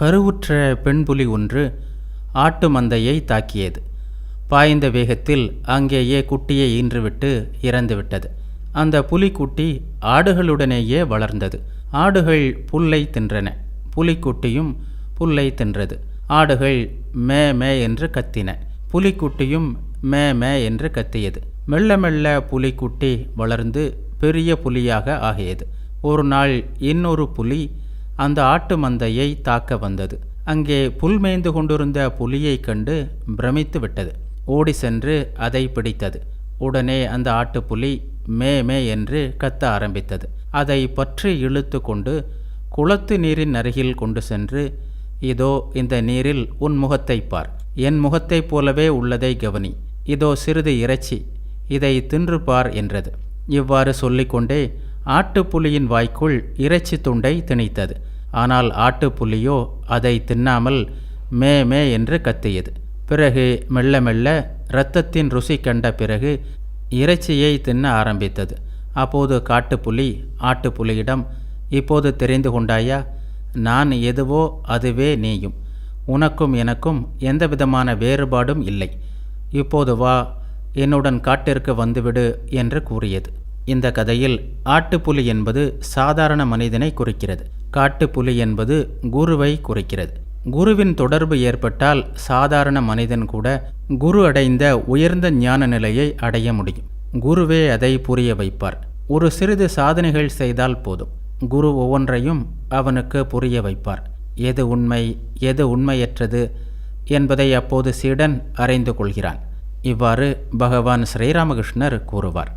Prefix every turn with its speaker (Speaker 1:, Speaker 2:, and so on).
Speaker 1: கருவுற்ற பெண்புலி ஒன்று ஆட்டு மந்தையை தாக்கியது. பாய்ந்த வேகத்தில் அங்கேயே குட்டியை ஈன்றுவிட்டு இறந்துவிட்டது. அந்த புலிக்குட்டி ஆடுகளுடனேயே வளர்ந்தது. ஆடுகள் புல்லை தின்றன. புலிக்குட்டியும் புல்லை தின்றது. ஆடுகள் மே மே என்று கத்தின. புலிக்குட்டியும் மே மே என்று கத்தியது. மெல்ல மெல்ல புலிக்குட்டி வளர்ந்து பெரிய புலியாக ஆகியது. ஒரு நாள் இன்னொரு புலி அந்த ஆட்டு மந்தையை தாக்க வந்தது. அங்கே புல் மேய்ந்து கொண்டிருந்த புலியைக் கண்டு பிரமித்து விட்டது. ஓடி சென்று அதை பிடித்தது. உடனே அந்த ஆட்டுப்புலி மே மே என்று கத்த ஆரம்பித்தது. அதை பற்றி இழுத்து கொண்டு குளத்து நீரின் அருகில் கொண்டு சென்று இதோ இந்த நீரில் உன் முகத்தை பார். என் முகத்தைப் போலவே உள்ளதை கவனி. இதோ சிறிது இறைச்சி. இதை தின்று பார் என்றது. இவ்வாறு சொல்லிக்கொண்டே ஆட்டுப்புலியின் வாய்க்குள் இறைச்சி துண்டை திணித்தது. ஆனால் ஆட்டுப்புலியோ அதை தின்னாமல் மே மே என்று கத்தியது. பிறகு மெல்ல மெல்ல இரத்தத்தின் ருசி கண்ட பிறகு இறைச்சியை தின்ன ஆரம்பித்தது. அப்போது காட்டுப்புலி ஆட்டுப்புலியிடம் இப்போது தெரிந்து கொண்டாயா நான் எதுவோ அதுவே நீயும். உனக்கும் எனக்கும் எந்த விதமான வேறுபாடும் இல்லை. இப்போது வா என்னுடன் காட்டிற்கு வந்துவிடு என்று கூறியது. இந்த கதையில் ஆட்டுப்புலி என்பது சாதாரண மனிதனை குறிக்கிறது. காட்டுப்புலி என்பது குருவை குறிக்கிறது. குருவின் தொடர்பு ஏற்பட்டால் சாதாரண மனிதன் கூட குரு அடைந்த உயர்ந்த ஞான நிலையை அடைய முடியும். குருவே அதை புரிய வைப்பார். ஒரு சிறிது சாதனைகள் செய்தால் போதும். குரு ஒவ்வொன்றையும் அவனுக்கு புரிய வைப்பார். எது உண்மை எது உண்மையற்றது என்பதை அப்போது சீடன் அறிந்து கொள்கிறான். இவ்வாறு பகவான் ஸ்ரீராமகிருஷ்ணர் கூறுவார்.